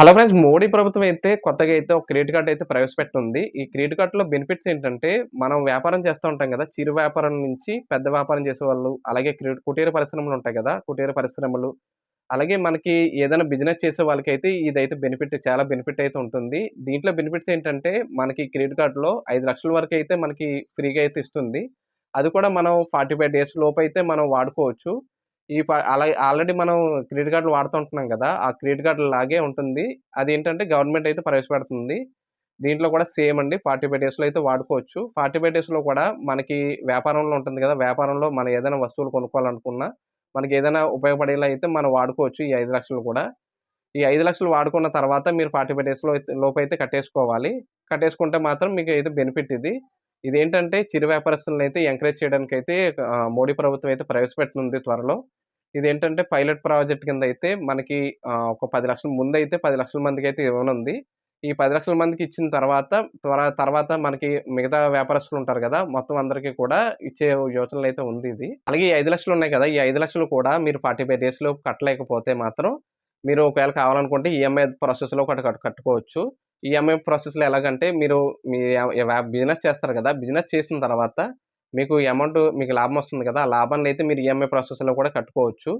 Hello friends Modi ప్రభుత్వం అయితే కొత్తగా అయితే ఒక క్రెడిట్ కార్డ్ అయితే ప్రవేశపెట్టింది. ఈ క్రెడిట్ కార్డులో బెనిఫిట్స్ ఏంటంటే, మనం వ్యాపారం చేస్తూ ఉంటాం కదా! చిరు వ్యాపారం నుంచి పెద్ద వ్యాపారం చేసే వాళ్ళు అలాగే క్రెడిట్ కుటీర పరిశ్రమలు ఉంటాయి కదా! కుటీర పరిశ్రమలు, అలాగే మనకి ఏదైనా బిజినెస్ చేసే వాళ్ళకైతే ఇదైతే బెనిఫిట్ చాలా బెనిఫిట్ అయితే ఉంటుంది. దీంట్లో బెనిఫిట్స్ ఏంటంటే, మనకి క్రెడిట్ కార్డులో ఐదు లక్షల వరకు అయితే మనకి ఫ్రీగా అయితే ఇస్తుంది. అది కూడా మనం 45 డేస్ లోపైతే మనం వాడుకోవచ్చు. ఈ ప అలా ఆల్రెడీ మనం క్రెడిట్ కార్డులు వాడుతుంటున్నాం కదా ఆ క్రెడిట్ కార్డు లాగే ఉంటుంది. అది ఏంటంటే గవర్నమెంట్ అయితే ప్రవేశపెడుతుంది. దీంట్లో కూడా సేమ్ అండి 45 డేస్‌లో అయితే వాడుకోవచ్చు. 45 డేస్‌లో కూడా మనకి వ్యాపారంలో ఉంటుంది కదా వ్యాపారంలో మనం ఏదైనా వస్తువులు కొనుక్కోవాలనుకున్నా, మనకి ఏదైనా ఉపయోగపడేలా అయితే మనం వాడుకోవచ్చు ఈ ఐదు లక్షలు కూడా. ఈ ఐదు లక్షలు వాడుకున్న తర్వాత మీరు 45 డేస్‌లో అయితే కట్టేసుకోవాలి. కట్టేసుకుంటే మాత్రం మీకు అయితే బెనిఫిట్ ఇది. ఇదేంటంటే చిరు వ్యాపారస్తులను అయితే ఎంకరేజ్ చేయడానికైతే అయితే మోడీ ప్రభుత్వం అయితే ప్రవేశపెట్టనుంది త్వరలో. ఇదేంటంటే పైలట్ ప్రాజెక్ట్ కింద అయితే మనకి ఆహ్, ఒక 10,00,000 ముందైతే 10,00,000 మందికైతే ఇవ్వనుంది. ఈ పది లక్షల మందికి ఇచ్చిన తర్వాత త్వర తర్వాత మనకి మిగతా వ్యాపారస్తులు ఉంటారు కదా మొత్తం అందరికీ కూడా ఇచ్చే యోచనలు అయితే ఉంది ఇది. అలాగే ఈ 5,00,000 ఉన్నాయి కదా! ఈ ఐదు లక్షలు కూడా మీరు పార్టీ ఫైవ్ డేస్లో కట్టలేకపోతే మాత్రం మీరు ఒకవేళ కావాలనుకుంటే ఈఎంఐ ప్రాసెస్‌లో ఒకటి కట్ కట్టుకోవచ్చు. ఈఎంఐ ప్రాసెస్‌లో ఎలాగంటే మీరు మీ బిజినెస్ చేస్తారు కదా బిజినెస్ చేసిన తర్వాత మీకు అమౌంట్ మీకు లాభం వస్తుంది కదా! ఆ లాభాన్ని అయితే మీరు ఈఎంఐ ప్రాసెస్‌లో కూడా కట్టుకోవచ్చు.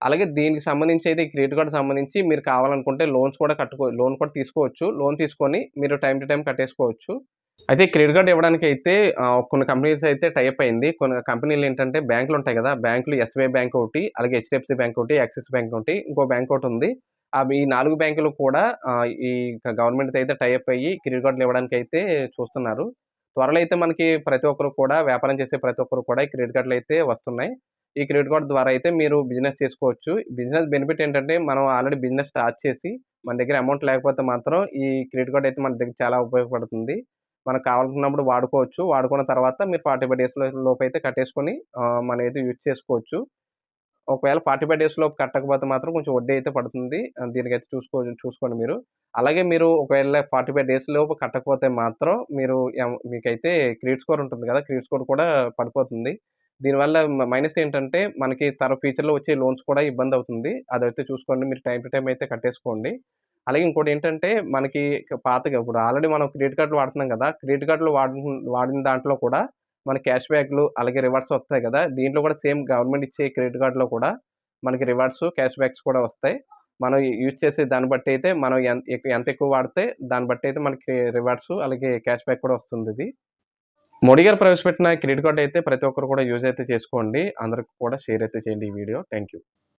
అలాగే దీనికి సంబంధించి అయితే ఈ క్రెడిట్ కార్డు సంబంధించి మీరు కావాలనుకుంటే లోన్స్ కూడా కట్టుకో లోన్ కూడా తీసుకోవచ్చు. లోన్ తీసుకొని మీరు టైం టు టైం కట్టేసుకోవచ్చు. అయితే క్రెడిట్ కార్డు ఇవ్వడానికి అయితే కొన్ని కంపెనీస్ అయితే టైప్ అయింది. కొన్ని కంపెనీలు ఏంటంటే బ్యాంకులు ఉంటాయి కదా బ్యాంకులు ఎస్‌బీఐ బ్యాంక్ ఒకటి, అలాగే హెచ్డిఎఫ్సి బ్యాంక్ ఒకటి, యాక్సిస్ బ్యాంక్ ఒకటి, ఇంకో బ్యాంక్ ఒకటి ఉంది. అవి ఈ నాలుగు బ్యాంకులు కూడా ఈ గవర్నమెంట్ అయితే టైప్ అయ్యి క్రెడిట్ కార్డులు ఇవ్వడానికి అయితే చూస్తున్నారు. త్వరలో అయితే మనకి ప్రతి ఒక్కరు కూడా వ్యాపారం చేసే ప్రతి ఒక్కరు కూడా ఈ క్రెడిట్ కార్డులు అయితే వస్తున్నాయి. ఈ క్రెడిట్ కార్డు ద్వారా అయితే మీరు బిజినెస్ చేసుకోవచ్చు. బిజినెస్ బెనిఫిట్ ఏంటంటే మనం ఆల్రెడీ బిజినెస్ స్టార్ట్ చేసి మన దగ్గర అమౌంట్ లేకపోతే మాత్రం ఈ క్రెడిట్ కార్డు అయితే మన దగ్గర చాలా ఉపయోగపడుతుంది. మనకు కావాలనుకున్నప్పుడు వాడుకోవచ్చు. వాడుకున్న తర్వాత మీరు 45 డేస్ లోపు అయితే కట్టేసుకొని మనం అయితే యూజ్ చేసుకోవచ్చు. ఒకవేళ 45 డేస్ లోపు కట్టకపోతే మాత్రం కొంచెం వడ్డీ అయితే పడుతుంది. దీనికైతే చూసుకో చూసుకోండి మీరు. అలాగే మీరు ఒకవేళ 45 డేస్ లోపు కట్టకపోతే మాత్రం మీరు మీకైతే క్రెడిట్ స్కోర్ ఉంటుంది కదా క్రెడిట్ స్కోర్ కూడా పడిపోతుంది. దీనివల్ల మైనస్ ఏంటంటే మనకి తర ఫ్యూచర్‌లో వచ్చే లోన్స్ కూడా ఇబ్బంది అవుతుంది అదైతే చూసుకోండి. మీరు టైం టు టైం అయితే కట్టేసుకోండి. అలాగే ఇంకోటి ఏంటంటే మనకి పాతగా ఇప్పుడు ఆల్రెడీ మనం క్రెడిట్ కార్డులు వాడుతున్నాం కదా క్రెడిట్ కార్డులు వాడిన వాడిన దాంట్లో కూడా మన క్యాష్ బ్యాక్‌లు అలాగే రివార్డ్స్ వస్తాయి కదా దీంట్లో కూడా సేమ్ గవర్నమెంట్ ఇచ్చే క్రెడిట్ కార్డ్‌లో కూడా మనకి రివార్డ్స్, క్యాష్ బ్యాక్స్ కూడా వస్తాయి. మనం యూజ్ చేసే దాన్ని బట్టి అయితే మనం ఎంత ఎక్కువ వాడితే దాన్ని బట్టి అయితే మనకి రివార్డ్స్ అలాగే క్యాష్ బ్యాక్ కూడా వస్తుంది ఇది మోడీ గారు ప్రవేశపెట్టిన క్రెడిట్ కార్డ్ అయితే ప్రతి ఒక్కరు కూడా యూజ్ అయితే చేసుకోండి. అందరికి కూడా షేర్ అయితే చేయండి ఈ వీడియో. Thank you.